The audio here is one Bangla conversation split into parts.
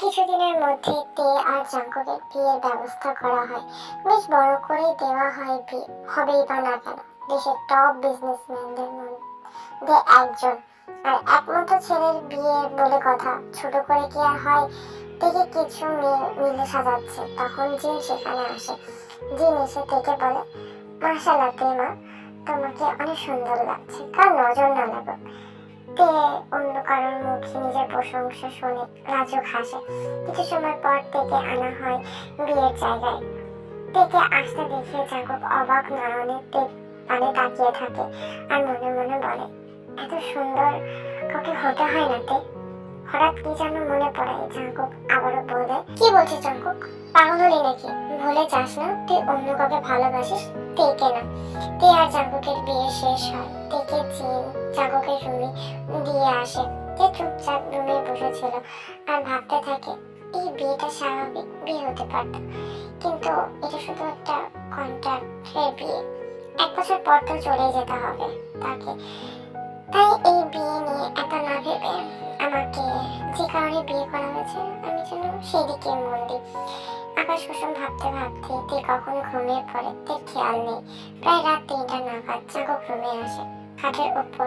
তে আর জাঙ্কুকের বিয়ের ব্যবস্থা করা হয়। বেশ বড় করেই দেওয়া হয় বিয়ে হবেই বা না কেন? দেশের টপ বিজনেসম্যানদের মধ্যে একজন। আর একমাত্র ছেলের বিয়ে বলে কথা, ছোট করে কি আর হয়? থেকে কিছু মেয়ে মিলে সাজাচ্ছে, তখন জিন সেখানে আসে। জিন এসে থেকে বলে মাশাল্লাহ তে মা, তোমাকে অনেক সুন্দর লাগছে। কার নজর না লাগুক? তে অন্য কারোর মুখে নিজের প্রশংসা শুনে রাজুক হাসে। কিছু সময় পর থেকে আনা হয় বিয়ের জায়গায়। থেকে আসতে দেখে জাগক অবাক নয়নে পানে তাকিয়ে থাকে আর মনে মনে বলে, এত সুন্দর, কাউকে হতে হয় না তে। হঠাৎ কি যেন মনে পড়ে জাঙ্কুক আবারও বলে, কি বলছিস জাঙ্কুক পাগল হলি নাকি? ভুলে যাস না? তুই অন্য কাউকে ভালোবাসিস? তেকে না? তে আর জাঙ্কুকের বিয়ে শেষ হয় চিন জাঙ্কুকের রুমে দিয়ে আসে। তে চুপচাপ রুমে বসেছিল আর ভাবতে থাকে, এই বিয়েটা স্বাভাবিক, বিয়ে হতে পারত। কিন্তু এটা শুধু একটা কন্ট্রাক্টের বিয়ে। এক বছর পর তো চলে যেতে হবে তাকে। তাই এই বিয়ে নিয়ে এত না ভেবে আমাকে যে কারণে বিয়ে করা হয়েছে, আমি যেন সেদিকে মন দিই। আকাশ কুসুম ভাবতে ভাবতে তে কখন ঘুমিয়ে পড়ে, তে খেয়াল নেই। প্রায় রাত তিনটা নাগাদ জাগো ঘুমিয়ে আসে। খাটের উপর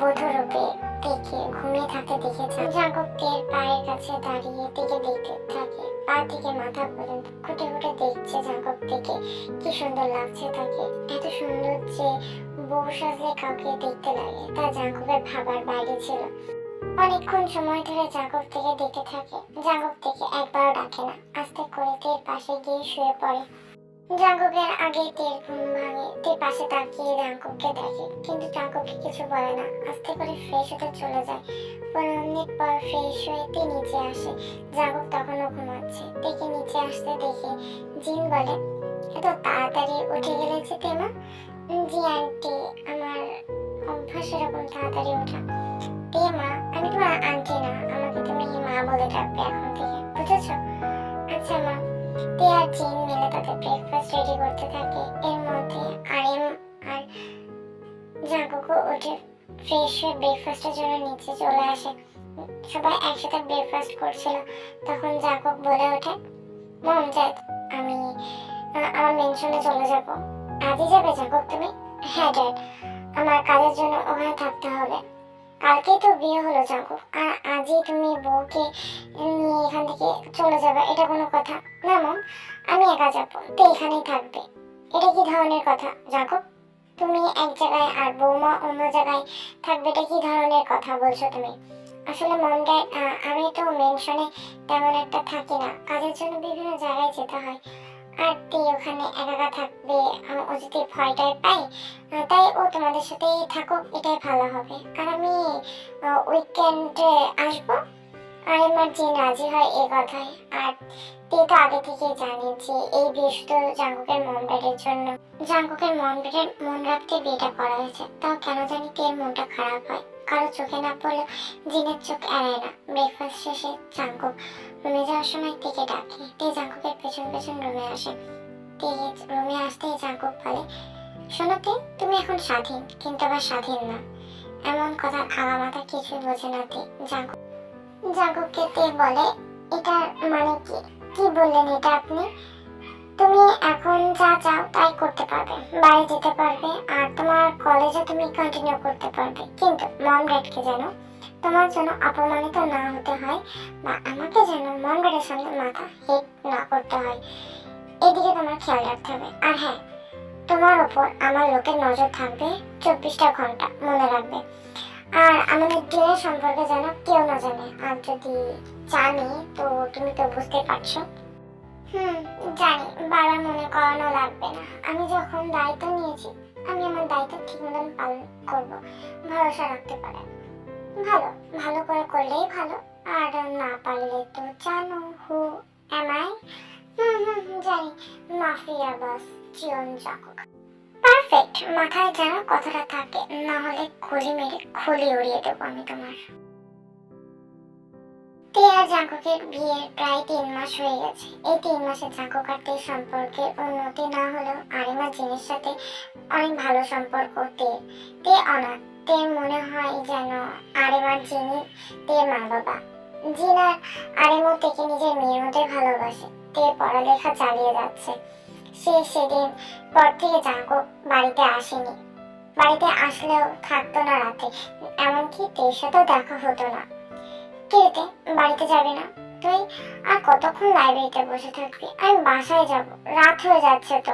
বধূ রূপে দেখে ঘুমিয়ে থাকতে দেখেছে। জাগকদের পায়ের কাছে দাঁড়িয়ে দিকে দেখতে থাকে, পা থেকে মাথা পর্যন্ত খুঁটে খুঁটে দেখছে জাগক থেকে কি সুন্দর লাগছে তাকে। এত সুন্দর যে বউ সাজলে কাউকে দেখতে লাগে, তা জাগকের ভাবার বাইরে ছিল। অনেকক্ষণ সময় ধরে জাগক থেকে দেখতে থাকে। জাগক থেকে একবারও ডাকে না। আস্তে করে তের পাশে গিয়ে শুয়ে পড়ে। জাগকের আগে তের ঘুম ভাঙে পাশে তাকিয়ে জাগককে দেখে। কিন্তু জাগককে কিছু বলে না। আস্তে করে ফ্রেশ হতে চলে যায়। পনেরো মিনিট পর ফ্রেশ হয়ে তে নিচে আসে। জাগক তখনও ঘুমাচ্ছে। তেকে নিচে আসতে দেখে জিন বলে, এত তাড়াতাড়ি উঠে গেলে যে তেমা জি আন্টি, আমার অভ্যাস এরকম তাড়াতাড়ি ওঠা। তে মা, আমি তোমার আন্টি না। আমাকে তুমি মা বলে ডাকবে এখন। ব্রেকফাস্ট রেডি করতে থাকে, এর মধ্যে আরিম আর জাগুকও উঠে ফ্রেশ হয়ে ব্রেকফাস্টের জন্য নিচে চলে আসে। সবাই একসাথে ব্রেকফাস্ট করছিল, তখন জাগুক বলে ওঠে, মম যাই আমি আমার মেনশনে চলে যাব। আজই যাবে জাগুক তুমি? হ্যাঁ ড্যাড আমার কাজের জন্য ওখানে থাকতে হবে। কালকে তো বিয়ে হলো জাগুক আর আজই তুমি বউকে নিয়ে এখান থেকে চলে যাবে, এটা কোনো কথা? না, মম, আমি একা যাব, তো এখানেই থাকবে। এটা কি ধরনের কথা জাগুক তুমি এক জায়গায় আর বৌমা অন্য জায়গায় থাকবে, এটা কি ধরনের কথা বলছো তুমি? আসলে ড্যাড আমি তো মেনশনে তেমন একটা থাকি না। কাজের জন্য বিভিন্ন জায়গায় যেতে হয়। আর তুই ওখানে একা থাকবে ও যদি ভয়টায় পাই তাই ও তোমাদের সাথেই থাকুক, এটাই ভালো হবে। আর আমি উইকেন্ডে আসব, আর আমার জিন রাজি হয় এ কথায় আর তে তো আগে থেকে জানে যে এই বিয়ে শুধু জাঙ্কুকের মন ড্যাডের জন্য। জাঙ্কুকের মন ড্যাডের মন রাখতে বিয়েটা করা হয়েছে, তাও কেন জানি তের মনটা খারাপ হয়। কারও চোখে না পড়লে জিনের চোখ এড়ায় না। ব্রেকফাস্ট শেষে জাঙ্কুক রুমে যাওয়ার সময় তেকে ডাকে। তে জাঙ্কুকের পেছন পেছন রুমে আসে। তে রুমে আসতেই জাঙ্কুক বলে, শোনো তে, তুমি এখন স্বাধীন, কিন্তু আবার স্বাধীন না। এমন কথা আগা মাথা কিছুই বোঝে না তে। জাঙ্কুক, জাঙ্কুককে তে বলে এটার মানে কি? কি বললেন এটা আপনি? তুমি এখন যা চাও তাই করতে পারবে। বাড়ি যেতে পারবে আর তোমার কলেজে তুমি কন্টিনিউ করতে পারবে। কিন্তু মম ড্যাডকে যেন তোমার জন্য অপমানিত না হতে হয় বা আমাকে যেন মম ড্যাডের সামনে মাথা হেট না করতে হয়, এদিকে তোমার খেয়াল রাখতে হবে। আর হ্যাঁ তোমার ওপর আমার লোকের নজর থাকবে, চব্বিশটা ঘণ্টা মনে রাখবে। আর আমাদের ডিনের সম্পর্কে যেন কেউ না জানে। আর যদি জানি, তো তুমি তো বুঝতে পারছ। হুম, জানি বারবার মনে করানো লাগবে না। আমি যখন দায়িত্ব নিয়েছি, আমি আমার দায়িত্ব ঠিক মতন পালন করব, ভরসা রাখতে পারেন ভালো ভালো করে করলেই ভালো, আর না পারলে তো জানো হু এম আই হুম হুম জানি, মাফিয়া বাস জীবন জাকুক পারফেক্ট মাথায় যেন কথাটা থাকে, না হলে খুলি মেরে খুলি উড়িয়ে দেবো আমি তোমার। টিয়া জাঙ্কুকের বিয়ের প্রায় তিন মাস হয়ে গেছে। এই তিন মাসে জাঙ্কুক আর তে সম্পর্কের উন্নতি না হলেও আরিমা জিনের সাথে অনেক ভালো সম্পর্ক। তে তে অনাথ তে মনে হয় যেন আরিমার জিনি তে মা বাবা। জিন আর আরেমো থেকে নিজের মেয়ের মতোই ভালোবাসে। তে পড়ালেখা চালিয়ে যাচ্ছে। সে সেদিন পর থেকে জাঙ্কু বাড়িতে আসেনি। বাড়িতে আসলেও থাকতো না রাতে। এমনকি তের সাথেও দেখা হতো না। কেতে বাড়িতে যাবে না? তুই আর কতক্ষণ লাইব্রেরিতে বসে থাকবি? আমি বাসায় যাব। রাত হয়ে যাচ্ছে তো।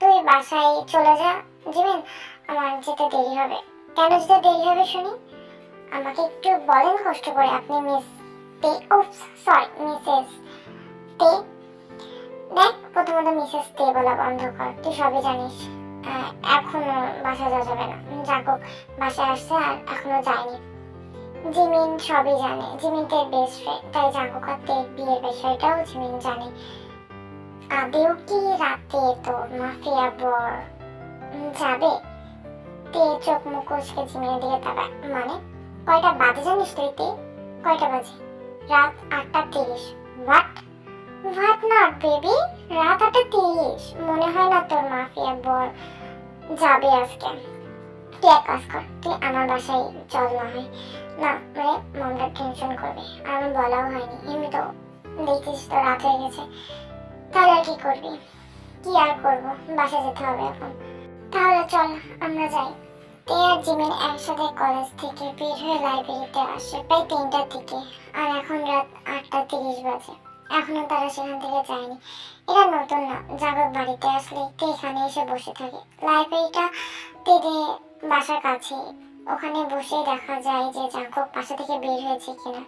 তুই বাসায় চলে যা। জিমিন, আমার যেতে দেরি হবে। কেন যেতে দেরি হবে শুনি? আমাকে একটু বলেন কষ্ট করে। আপনি মিস তে ও সরি মিসেস তে। দেখ, প্রথমত মিসেস তে বলা বন্ধ কর। তুই সবই জানিস। এখনও বাসা যাওয়া যাবে না। যাকো বাসায় আসছে আর এখনও যায়নি। জিমিন সবই জানে। জিমিন তের বেস্ট ফ্রেন্ড তাই জাঙ্কুক আর তের বিয়ের বিষয়টাও জিমিন জানে। আদেও কি রাতে তো মাফিয়া বর যাবে? তে চোখ মুখ কুচকে জিমিনের দিকে তাকায়। মানে কয়টা বাজে জানিস তুই তে? কয়টা বাজে? রাত আটটা তিরিশ। হোয়াট হোয়াট নট বেবি রাত আটটা তিরিশ। মনে হয় না তোর মাফিয়া বর যাবে আজকে। তুই এক কাজ কর, তুই আমার বাসায় চল না হয়। না মানে মনটা টেনশন করবে। আর আমার বলাও হয়নি। এমনি তো দেখছিস তো রাত হয়ে গেছে। তাহলে আর কি করবি? কি আর করব? বাসা যেতে হবে এখন। তাহলে চল, আমরা যাই। তে আর জিমিন একসাথে কলেজ থেকে বের হয়ে লাইব্রেরিতে আসে, প্রায় তিনটার দিকে। আর এখন রাত আটটা তিরিশ বাজে। এখনও তারা সেখান থেকে যায়নি। এরা নতুন না জাগক বাড়িতে আসলে তে এখানে এসে বসে থাকে? লাইব্রেরিটা তেদের বাসার কাছে, ওখানে বসে দেখা যায় যে জাঙ্কুক বাসা থেকে বের হয়েছে কিনা।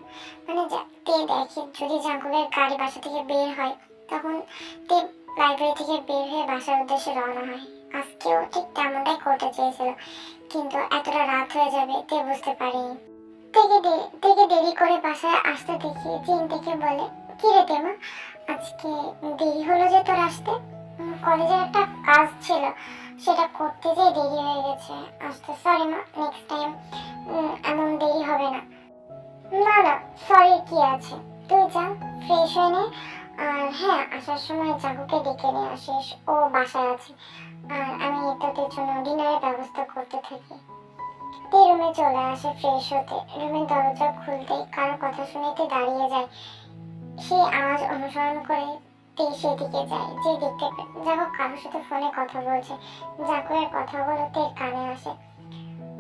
মানে তে দেখে, যদি জাঙ্কুকের গাড়ি বাসা থেকে বের হয়, তখন তে লাইব্রেরি থেকে বের হয়ে বাসার উদ্দেশ্যে রওনা হয়। আজকেও ঠিক তেমনটাই করতে চেয়েছিল, কিন্তু এতটা রাত হয়ে যাবে তে বুঝতে পারিনি। থেকে দেরি করে বাসায় আসতে দেখি জিন থেকে বলে কি রে তেমা আজকে দেরি হলো যে তোর আসতে? কলেজের একটা কাজ ছিল, সেটা করতে যেয়ে দেরি হয়ে গেছে। আসতে সরি মা নেক্সট টাইম এমন দেরি হবে না। না না সরি কি আছে? তুই যা ফ্রেশ হয়ে নে। আর হ্যাঁ আসার সময় জাগুকে ডেকে নিয়ে আসিস, ও বাসায় আছে। আর আমি তোদের জন্য ডিনারের ব্যবস্থা করতে থাকি। রুমে চলে আসে ফ্রেশ হতে। রুমের দরজা খুলতেই কারও কথা শুনেতে দাঁড়িয়ে যায় সেই আওয়াজ অনুসরণ করে তে সেদিকে যায়, যে দেখতে জাগো কারোর সাথে ফোনে কথা বলছে জাগোয়ের কথাগুলোতে কানে আসে।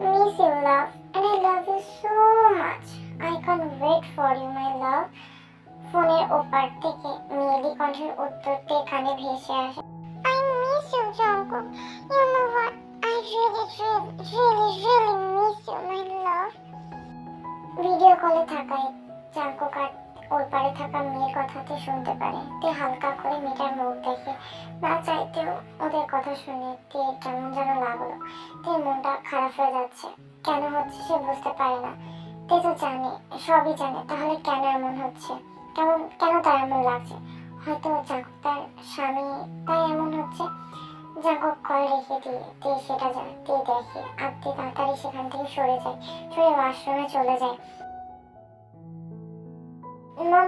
Miss you love and I love you so much I can wait for you my love ফোনের ওপার থেকে মেয়েলি কণ্ঠের উত্তর তে কানে ভেসে আসে। শুনে তে কেমন যেন লাগল তে মনটা খারাপ হয়ে যাচ্ছে, কেন হচ্ছে সে বুঝতে পারে না। তে তো জানে, সবই জানে, তাহলে কেন এমন হচ্ছে? কেমন, কেন তার এমন লাগছে? হয়তো জাগক তার স্বামী, তাই এমন হচ্ছে। জাগক কল রেখে দিয়ে তে সেটা যায় তে দেখে, আর তে তাড়াতাড়ি সেখান থেকে সরে যায়, সরে ওয়াশরুমে চলে যায়।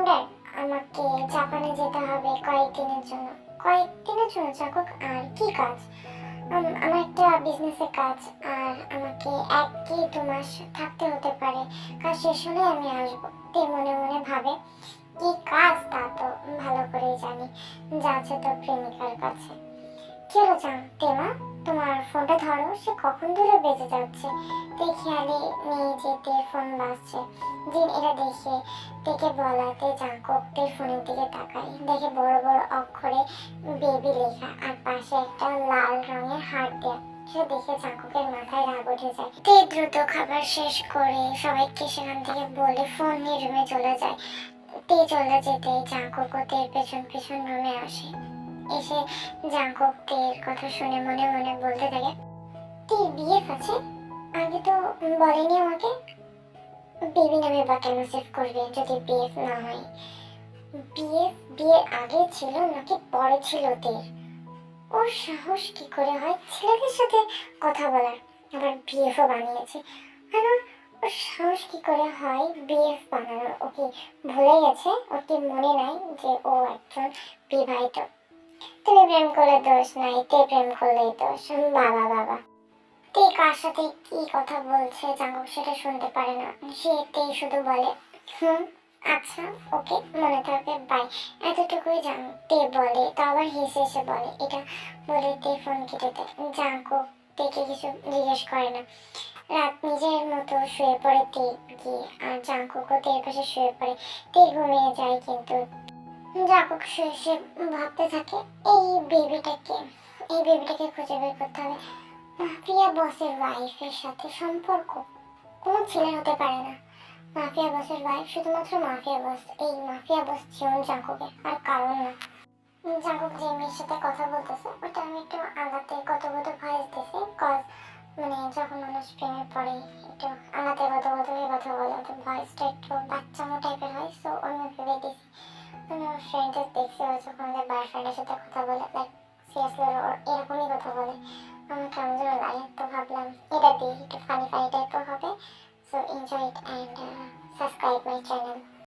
ড্যাড আমাকে জাপানে যেতে হবে কয়েকদিনের জন্য। কয়েকদিনের জন্য যাক আর কি কাজ? আমার একটা বিজনেসের কাজ। আর আমাকে এক কি দু মাস থাকতে হতে পারে। কাজ শেষ হলে আমি আসব। তে মনে মনে ভাবে, কি কাজ তা তো ভালো করেই জানি। যাচ্ছে তো প্রেমিকার কাছে। কি হলো জানতে তেমা? তোমার ফোনটা ধরো, সে কখন ধরে বেজে যাচ্ছে? তে খেয়ালে নেই যে ফোন বাজছে। দিন এটা দেখে তেকে বলাতে জাঙ্কক তে ফোনের দিকে তাকাই। দেখে বড় বড় অক্ষরে বেবি লেখা, আর পাশে একটা লাল রঙের হার্ট দেয়া। সেটা দেখে জাঙ্কুকের মাথায় রাগ উঠে যায়। তে দ্রুত খাবার শেষ করে সবাইকে সেখান থেকে বলে ফোন নিয়ে রুমে চলে যায়। তে চলে যেতে জাঙ্কুক ও তের পেছন পেছন রুমে আসে। এসে জাঙ্কুক কথা শুনে মনে মনে বলতে থাকে, তে, বিয়ে আছে আগে তো বলেনি আমাকে। বেবি নামে বা কেন সেভ করবে যদি বিএফ না হয়। বিএফ বিয়ের আগে ছিল নাকি পরে ছিল তের ওর সাহস কি করে হয় ছেলেদের সাথে কথা বলার? আবার বিএফও বানিয়েছে। আর, ওর সাহস কি করে হয় বিএফ বানানোর? ও কি ভুলে গেছে? ওর কি মনে নাই যে ও একজন বিবাহিত তুমি প্রেম করলে দোষ নাই তে প্রেম করলেই দোষ? বাবা বাবা। তে কার সাথে কি কথা বলছে জাঙ্গক সেটা শুনতে পারে না। সে তে শুধু বলে, হুম আচ্ছা ওকে, মনে থাকবে বাই এতটুকুই জানতে বলে, তো আবার হেসে হেসে বলে। এটা বলে তে ফোন কেটে দেয়। জাঙ্কু তেকে কিছু জিজ্ঞেস করে না। রাত নিজের মতো শুয়ে পড়ে তে গিয়ে, আর জাঙ্কুকও তের পাশে শুয়ে পড়ে। তে ঘুমিয়ে যায় কিন্তু জাঙ্কুক শুয়ে শুয়ে ভাবতে থাকে, এই বেবিটাকে এই বেবিটাকে খুঁজে বের করতে হবে। মাফিয়া বসের ওয়াইফের সাথে সম্পর্ক কোনো ছেলে হতে পারে না। মাফিয়া বসের ওয়াইফ শুধুমাত্র মাফিয়া বস এই মাফিয়া বস জীবন জাঙ্কুকে আর কারণ না। জাঙ্কুক যে মেয়ের সাথে কথা বলতেছে, ওটা আমি একটু আলাদা কত কত ভয়েস দিছি কজ মানে যখন মানুষ প্রেমে পড়ে, একটু আলাদা কত কত কথা বলে তো ভয়েসটা একটু বাচ্চামো টাইপের ফ্রেন্ডদের দেখছি ও যখন ওদের বয়ফ্রেন্ডের সাথে কথা বলে